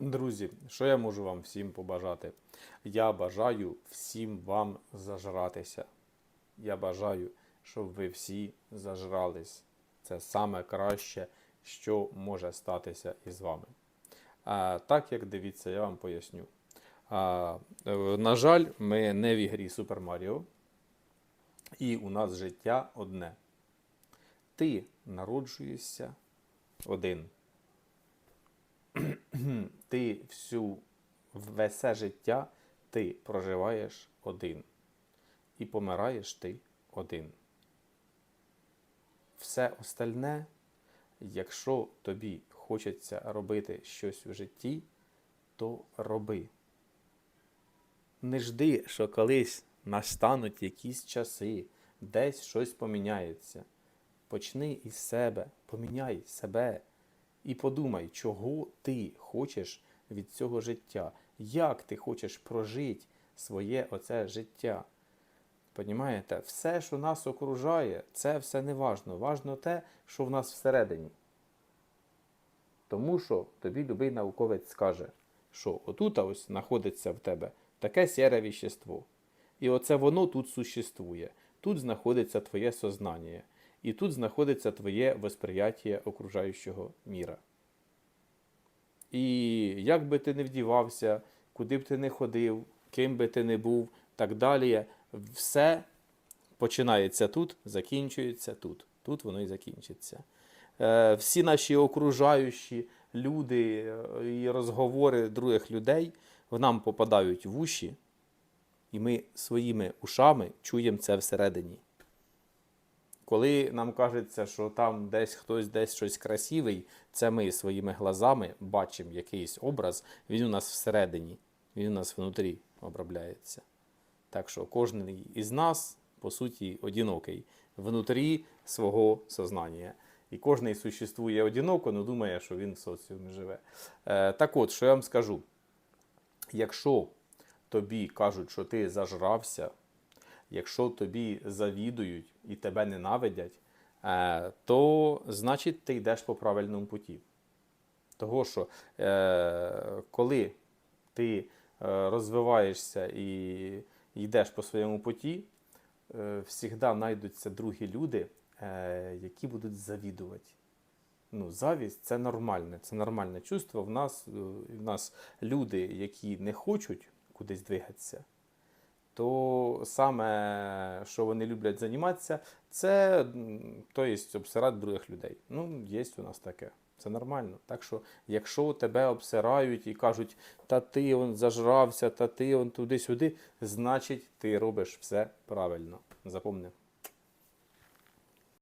Друзі, що я можу вам всім побажати? Я бажаю всім вам зажратися. Я бажаю, щоб ви всі зажрались. Це саме краще, що може статися із вами. А, так як дивіться, я вам поясню. А, на жаль, ми не в ігрі Super Mario, і у нас життя одне. Ти народжуєшся один ти всю весе життя ти проживаєш один. І помираєш ти один. Все остальне, якщо тобі хочеться робити щось у житті, то роби. Не жди, що колись настануть якісь часи, десь щось поміняється. Почни із себе, поміняй себе. І подумай, чого ти хочеш від цього життя, як ти хочеш прожити своє оце життя. Понімаєте? Все, що нас окружає, це все не важно. Важно те, що в нас всередині. Тому що тобі любий науковець скаже, що отут ось знаходиться в тебе таке сіре віщество. І оце воно тут существує. Тут знаходиться твоє сознання. І тут знаходиться твоє восприяття окружаючого міра. І як би ти не вдівався, куди б ти не ходив, ким би ти не був, так далі, все починається тут, закінчується тут. Тут воно і закінчиться. Е, всі наші окружаючі люди е, і розговори других людей в нам попадають в уші, і ми своїми ушами чуємо це всередині. Коли нам кажеться, що там десь хтось десь щось красивий, це ми своїми глазами бачимо якийсь образ, він у нас всередині, він у нас внутрі обробляється. Так що кожен із нас, по суті, одинокий внутрі свого сознання. І кожен существує одиноко, але думає, що він в соціумі живе. Е, так от, що я вам скажу: якщо тобі кажуть, що ти зажрався, якщо тобі завідують і тебе ненавидять, е, то значить ти йдеш по правильному путі. Того, що е, коли ти е, розвиваєшся і йдеш по своєму путі, завжди знайдуться другі люди, які будуть завідувати. Ну, завість це нормальне, це нормальне чувство. В нас, в нас люди, які не хочуть кудись двигатися, то саме, що вони люблять займатися, це то є обсирати других людей. Ну, є у нас таке. Це нормально. Так що, якщо тебе обсирають і кажуть, та ти он зажрався, та ти он туди-сюди, значить ти робиш все правильно. Запомни.